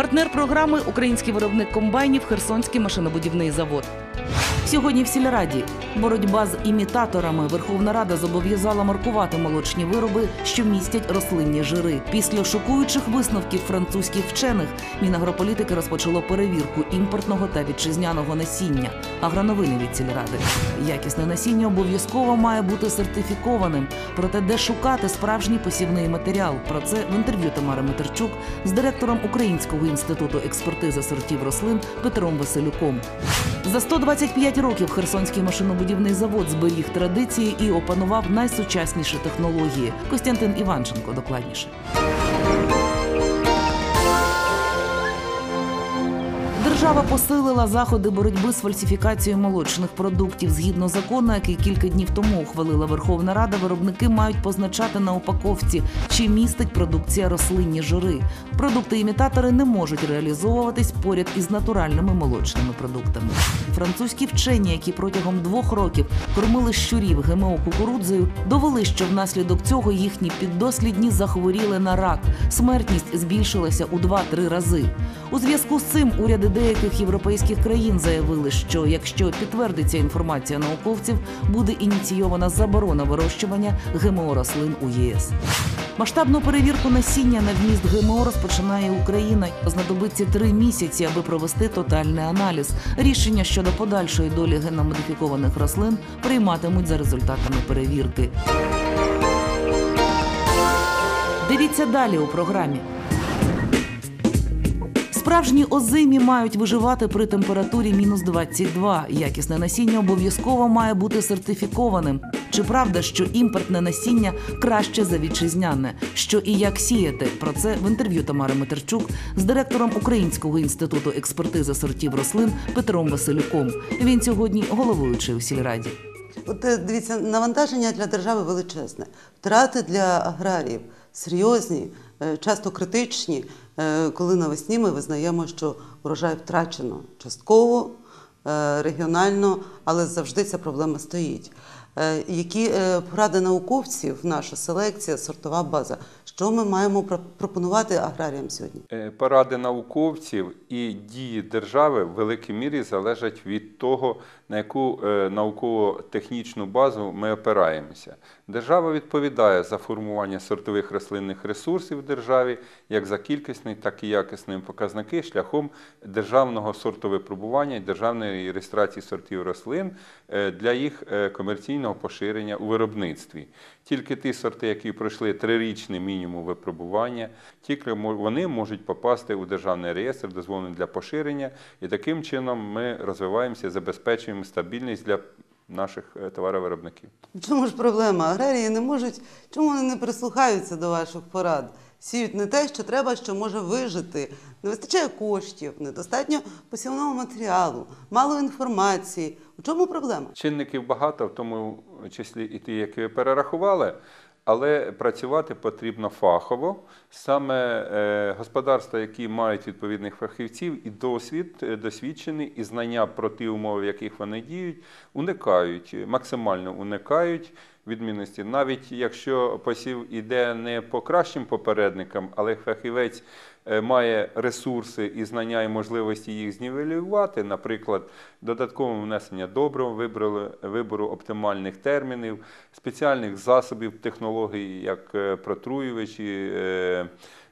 Партнер програми Український виробник комбайнів Херсонський машинобудівний завод. Сьогодні в сільраді боротьба з імітаторами. Верховна Рада зобов'язала маркувати молочні вироби, що містять рослинні жири. Після шокуючих висновків французьких вчених Мінагрополітики розпочало перевірку імпортного та вітчизняного насіння. Аграновини від сільради. Якісне насіння обов'язково має бути сертифікованим. Проте, де шукати справжній посівний матеріал? Про це в інтерв'ю Тамари Митерчук з директором Українського інституту експертизи сортів рослин Петром Василюком. За 125 років Херсонський машинобудівний завод зберіг традиції і опанував найсучасніші технології. Костянтин Іванченко докладніше. Держава посилила заходи боротьби з фальсифікацією молочних продуктів. Згідно закону, який кілька днів тому ухвалила Верховна Рада, виробники мають позначати на упаковці, чи містить продукція рослинні жири. Продукти-імітатори не можуть реалізовуватись поряд із натуральними молочними продуктами. Французькі вчені, які протягом двох років кормили щурів ГМО кукурудзою, довели, що внаслідок цього їхні піддослідні захворіли на рак. Смертність збільшилася у 2-3 рази. У зв'язку з цим уряди деяких європейських країн заявили, що якщо підтвердиться інформація науковців, буде ініційована заборона вирощування ГМО рослин у ЄС. Масштабну перевірку насіння на вміст ГМО розпочинає Україна. Знадобиться три місяці, аби провести тотальний аналіз. Рішення щодо подальшої долі генномодифікованих рослин прийматимуть за результатами перевірки. Дивіться далі у програмі. Справжні озимі мають виживати при температурі мінус 22. Якісне насіння обов'язково має бути сертифікованим. Чи правда, що імпортне насіння краще за вітчизняне? Що і як сіяти? Про це в інтерв'ю Тамари Митерчук з директором Українського інституту експертизи сортів рослин Петром Василюком. Він сьогодні головуючий у сільраді. От е, дивіться, навантаження для держави величезне, втрати для аграріїв серйозні, е, часто критичні, е, коли навесні ми визнаємо, що урожай втрачено частково, е, регіонально, але завжди ця проблема стоїть. Які поради науковців, наша селекція, сортова база, що ми маємо про- пропонувати аграріям сьогодні? Поради науковців і дії держави в великій мірі залежать від того, на яку е, науково-технічну базу ми опираємося. Держава відповідає за формування сортових рослинних ресурсів в державі, як за кількісні, так і якісні показники шляхом державного сортовипробування і державної реєстрації сортів рослин е, для їх е, комерційного поширення у виробництві. Тільки ті сорти, які пройшли трирічний мінімум випробування, тільки вони можуть попасти у державний реєстр, дозволений для поширення, і таким чином ми розвиваємося, забезпечуємо стабільність для наших е, товаровиробників. Чому ж проблема? Аграрії не можуть, чому вони не прислухаються до ваших порад? Сіють не те, що треба, що може вижити. Не вистачає коштів, недостатньо посівного матеріалу, мало інформації. У чому проблема? Чинників багато, в тому числі і ті, які ви перерахували. Але працювати потрібно фахово. Саме е, господарства, які мають відповідних фахівців, і досвід е, досвідчений, і знання про ті умови, в яких вони діють, уникають, максимально уникають відмінності. Навіть якщо посів іде не по кращим попередникам, але фахівець е, має ресурси і знання і можливості їх знівелювати, наприклад, додаткове внесення доброго вибору оптимальних термінів, спеціальних засобів технологій, як е, протруювачі, е,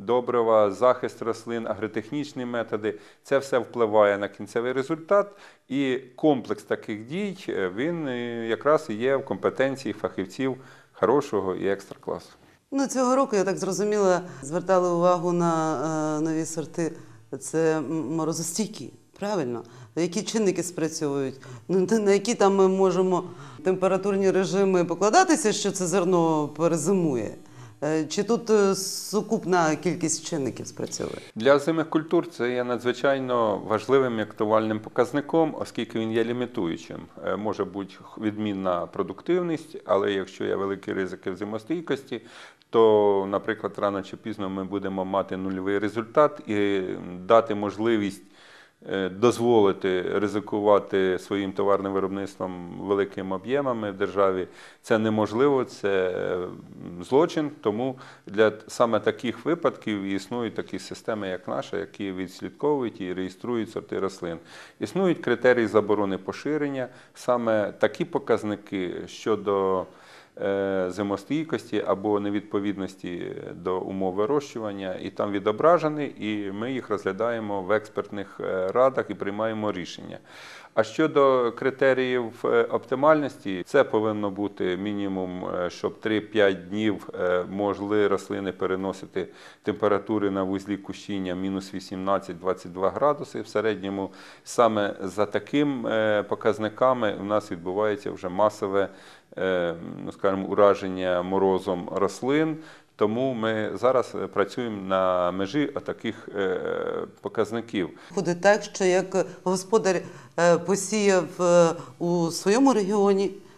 добрива, захист рослин, агротехнічні методи. Це все впливає на кінцевий результат, і комплекс таких дій е, він е, якраз і є в компетенції фахівців хорошого і екстра класу. Ну, цього року, я так зрозуміла, звертали увагу на е, нові сорти. Це морозостійкі, правильно? Які чинники спрацьовують? Ну, на які там ми можемо температурні режими покладатися, що це зерно перезимує? Е, Чи тут е, сукупна кількість чинників спрацьовує? Для озимих культур це є надзвичайно важливим і актуальним показником, оскільки він є лімітуючим. Е, Може бути відмінна продуктивність, але якщо є великі ризики взаємостійкості, то, наприклад, рано чи пізно ми будемо мати нульовий результат і дати можливість дозволити ризикувати своїм товарним виробництвом великими об'ємами в державі. Це неможливо, це е, злочин. Тому для саме таких випадків існують такі системи, як наша, які відслідковують і реєструють сорти рослин. Існують критерії заборони поширення, саме такі показники щодо е, зимостійкості або невідповідності до умов вирощування, і там відображені, і ми їх розглядаємо в експертних е, радах і приймаємо рішення. А щодо критеріїв е, оптимальності, це повинно бути мінімум, е, щоб 3-5 днів е, могли рослини переносити температури на вузлі кущіння мінус 18-22 градуси. В середньому саме за таким показниками у нас відбувається вже масове ну, скажімо, ураження морозом рослин. Тому ми зараз е, працюємо на межі таких показників. Ходить так, що як господар е, посіяв е, у своєму регіоні е,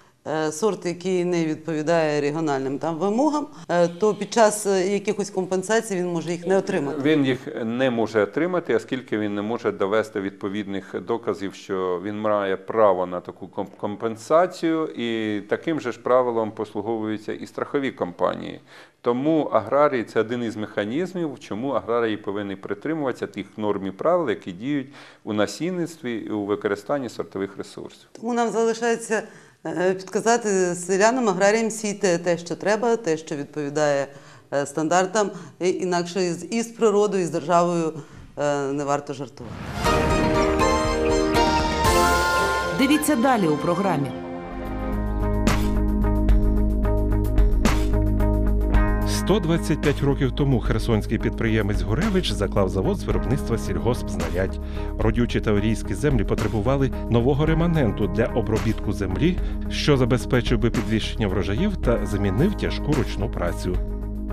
сорт, який не відповідає регіональним там вимогам, е, то під час е, якихось компенсацій він може їх не отримати. Він їх не може отримати, оскільки він не може довести відповідних доказів, що він має право на таку ком- компенсацію, і таким же ж правилом послуговуються і страхові компанії. Тому аграрій це один із механізмів, чому аграрії повинні притримуватися тих норм і правил, які діють у насінництві і у використанні сортових ресурсів. Тому нам залишається е, підказати селянам, аграріям сіяти те, що треба, те, що відповідає е, стандартам, інакше і з природою, і з державою е, не варто жартувати. Дивіться далі у програмі. – 125 років тому херсонський підприємець Гуревич заклав завод з виробництва сільгоспзнарядь. Родючі таврійські землі потребували нового реманенту для обробітку землі, що забезпечив би підвищення врожаїв та замінив тяжку ручну працю.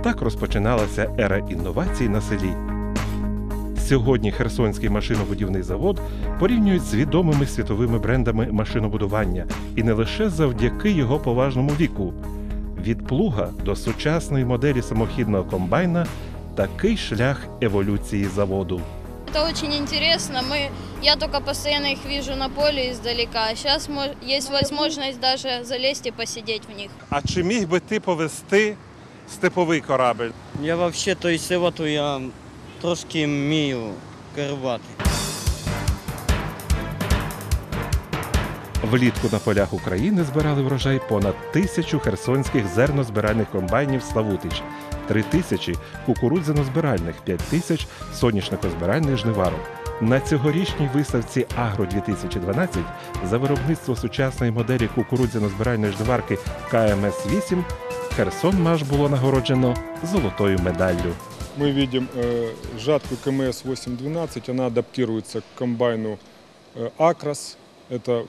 Так розпочиналася ера інновацій на селі. Сьогодні Херсонський машинобудівний завод порівнюють з відомими світовими брендами машинобудування і не лише завдяки його поважному віку. Від плуга до сучасної моделі самохідного комбайна такий шлях еволюції заводу. Это очень интересно. Мы, я только постоянно их вижу на поле издалека. А сейчас есть возможность даже залезть и посидеть в них. А чи міг би ти повести степовий корабель? Я взагалі той сивоту я трошки вмію керувати. Влітку на полях України збирали врожай понад тисячу херсонських зернозбиральних комбайнів Славутич, три тисячі кукурудзянозбиральних, п'ять тисяч соняшникозбиральних жниварок. На цьогорічній виставці Агро 2012 за виробництво сучасної моделі кукурудзяно-збиральної жниварки КМС-8 Херсон Маш було нагороджено золотою медаллю. Мы видим э, жатку КМС-812, она адаптируется к комбайну э, Акрос, это об-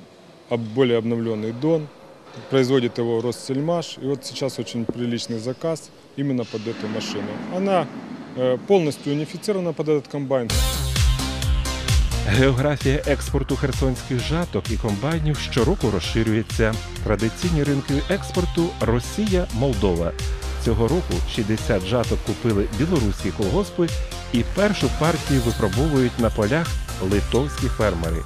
более обновленный Дон, производит его Россельмаш, и вот сейчас очень приличный заказ именно под эту машину. Она э, полностью унифицирована под этот комбайн. Географія експорту херсонських жаток і комбайнів щороку розширюється. Традиційні ринки експорту Росія, Молдова. Цього року 60 жаток купили білоруські колгоспи і першу партію випробовують на полях литовські фермери.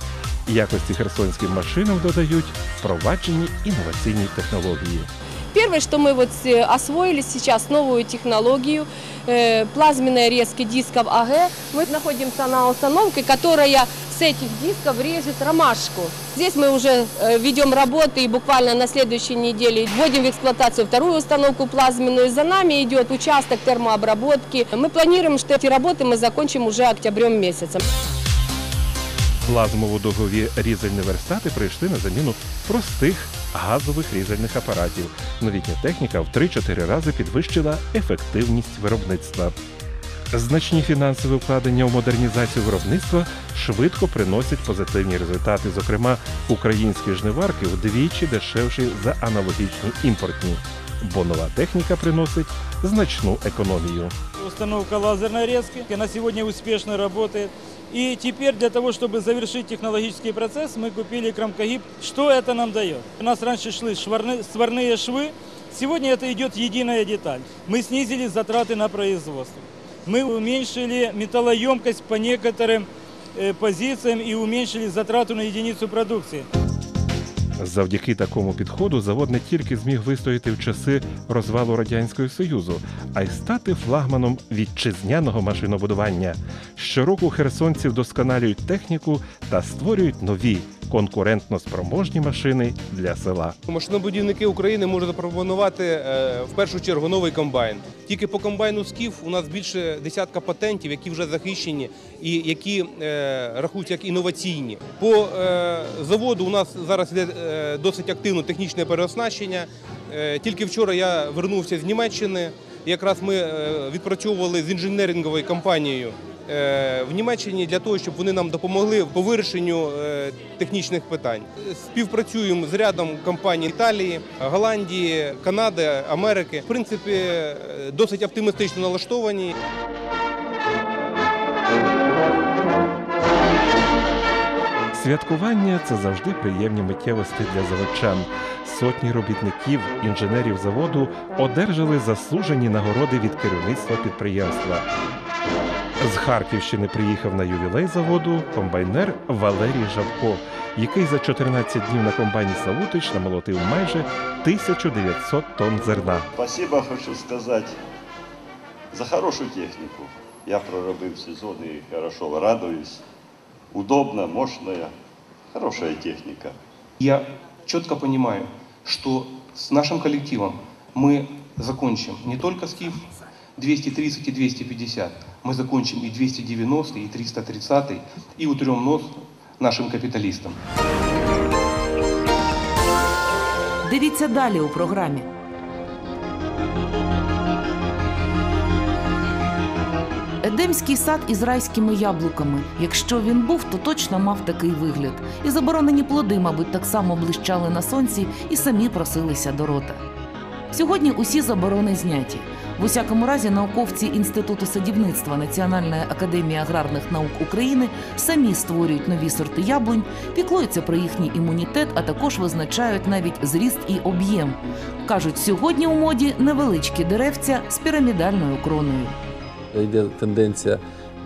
Якості херсонським машинам додають впроваджені інноваційні технології. Первое, что мы вот э, освоили сейчас новую технологию, э, плазменные резки дисков АГ. Мы находимся на установке, которая с этих дисков режет ромашку. Здесь мы уже э, ведем работы и буквально на следующей неделе вводим в эксплуатацию вторую установку плазменную. За нами идет участок термообработки. Мы планируем, что эти работы мы закончим уже октябрем месяцем. Плазмово-дугові різальні верстати прийшли на заміну простих газових різальних апаратів. Новітня техніка в 3-4 рази підвищила ефективність виробництва. Значні фінансові вкладення у модернізацію виробництва швидко приносять позитивні результати. Зокрема, українські жниварки вдвічі дешевші за аналогічні імпортні, бо нова техніка приносить значну економію. Установка лазерной резки на сегодня успешно работает. И теперь для того, чтобы завершить технологический процесс, мы купили крамкогиб. Что это нам дает? У нас раньше шли шварны- сварные швы, сегодня это идет единая деталь. Мы снизили затраты на производство. Мы уменьшили металлоемкость по некоторым э, позициям и уменьшили затрату на единицу продукции. Завдяки такому підходу завод не тільки зміг вистояти в часи розвалу радянського союзу, а й стати флагманом вітчизняного машинобудування. Щороку херсонці вдосконалюють техніку та створюють нові конкурентно спроможні машини для села. Машинобудівники України можуть запропонувати е, в першу чергу новий комбайн. Тільки по комбайну «Скіф» у нас більше десятка патентів, які вже захищені і які е, рахуються як інноваційні. По е, заводу у нас зараз йде досить активно технічне переоснащення. Тільки вчора я вернувся з Німеччини. Якраз ми відпрацьовували з інженеринговою компанією в Німеччині для того, щоб вони нам допомогли по вирішенню е, технічних питань. Співпрацюємо з рядом компаній Італії, Голландії, Канади, Америки. В принципі, е, досить оптимістично налаштовані. Святкування це завжди приємні миттєвості для заводчан. Сотні робітників, інженерів заводу одержали заслужені нагороди від керівництва підприємства. З Харківщини приїхав на ювілей заводу комбайнер Валерій Жавко, який за 14 днів на комбайні Савутич намолотив майже 1900 тонн зерна. Спасибо хочу сказать за хорошую технику. Я проробив сезон и хорошо радуюсь. Удобно, мощная, хорошая техника. Я четко понимаю, что с нашим коллективом мы закончим не только СКИФ 230 и 250, мы закончим и 290, и 330, и утрем нос нашим капиталистам. Дивіться далі у програмі. Едемський сад із райськими яблуками. Якщо він був, то точно мав такий вигляд. І заборонені плоди, мабуть, так само блищали на сонці і самі просилися до рота. Сьогодні усі заборони зняті. В усякому разі, науковці Інституту садівництва Національної академії аграрних наук України самі створюють нові сорти яблунь, піклуються про їхній імунітет, а також визначають навіть зріст і об'єм. Кажуть, сьогодні у моді невеличкі деревця з пірамідальною кроною. йде тенденція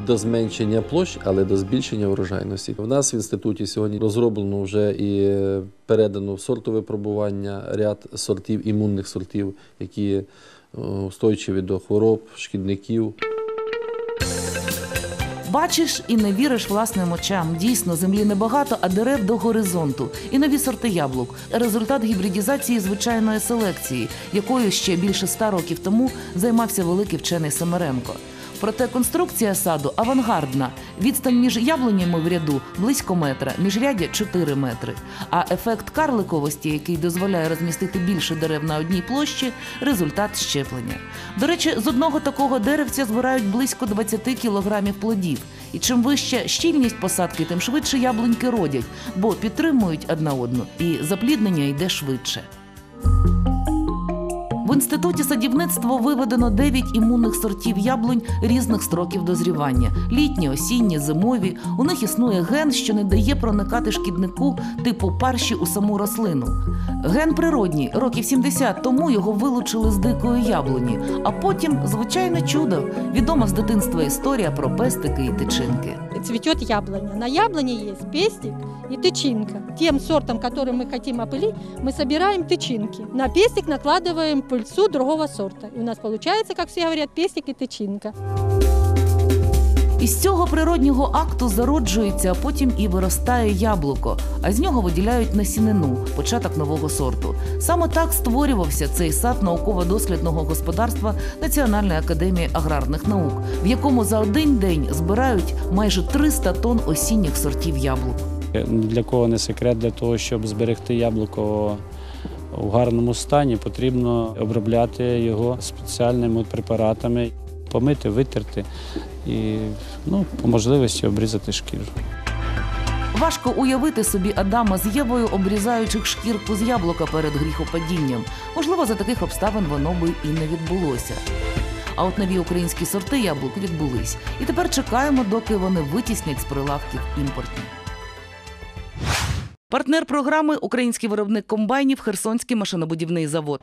до зменшення площ, але до збільшення урожайності. У нас в інституті сьогодні розроблено вже і передано в сортове пробування ряд сортів, імунних сортів, які е, устойчиві до хвороб, шкідників. Бачиш і не віриш власним очам. Дійсно, землі небагато, а дерев до горизонту. І нові сорти яблук. Результат гібридізації звичайної селекції, якою ще більше ста років тому займався великий вчений Семеренко. Проте конструкція саду авангардна. Відстань між яблунями в ряду близько метра, міжряддя 4 метри. А ефект карликовості, який дозволяє розмістити більше дерев на одній площі, результат щеплення. До речі, з одного такого деревця збирають близько 20 кілограмів плодів. І чим вища щільність посадки, тим швидше яблуньки родять, бо підтримують одна одну, і запліднення йде швидше. В інституті садівництва виведено 9 імунних сортів яблунь різних строків дозрівання: літні, осінні, зимові. У них існує ген, що не дає проникати шкіднику типу парші у саму рослину. Ген природній, років 70 тому його вилучили з дикої яблуні, а потім звичайне чудо. Відома з дитинства історія про пестики і тичинки. Цветет яблоня. На яблоне есть пестик и тычинка. Тем сортом, который мы хотим опылить, мы собираем тычинки. На пестик накладываем пыльцу другого сорта. И у нас получается, как все говорят, пестик и тычинка. Із цього природнього акту зароджується, а потім і виростає яблуко, а з нього виділяють насінину, початок нового сорту. Саме так створювався цей сад науково-дослідного господарства Національної академії аграрних наук, в якому за один день збирають майже 300 тонн осінніх сортів яблук. Для кого не секрет, для того, щоб зберегти яблуко у гарному стані, потрібно обробляти його спеціальними препаратами, помити, витерти і ну, по можливості обрізати шкіру. Важко уявити собі Адама з Євою, обрізаючих шкірку з яблука перед гріхопадінням. Можливо, за таких обставин воно би і не відбулося. А от нові українські сорти яблук відбулись. І тепер чекаємо, доки вони витіснять з прилавків імпортні. Партнер програми український виробник комбайнів Херсонський машинобудівний завод.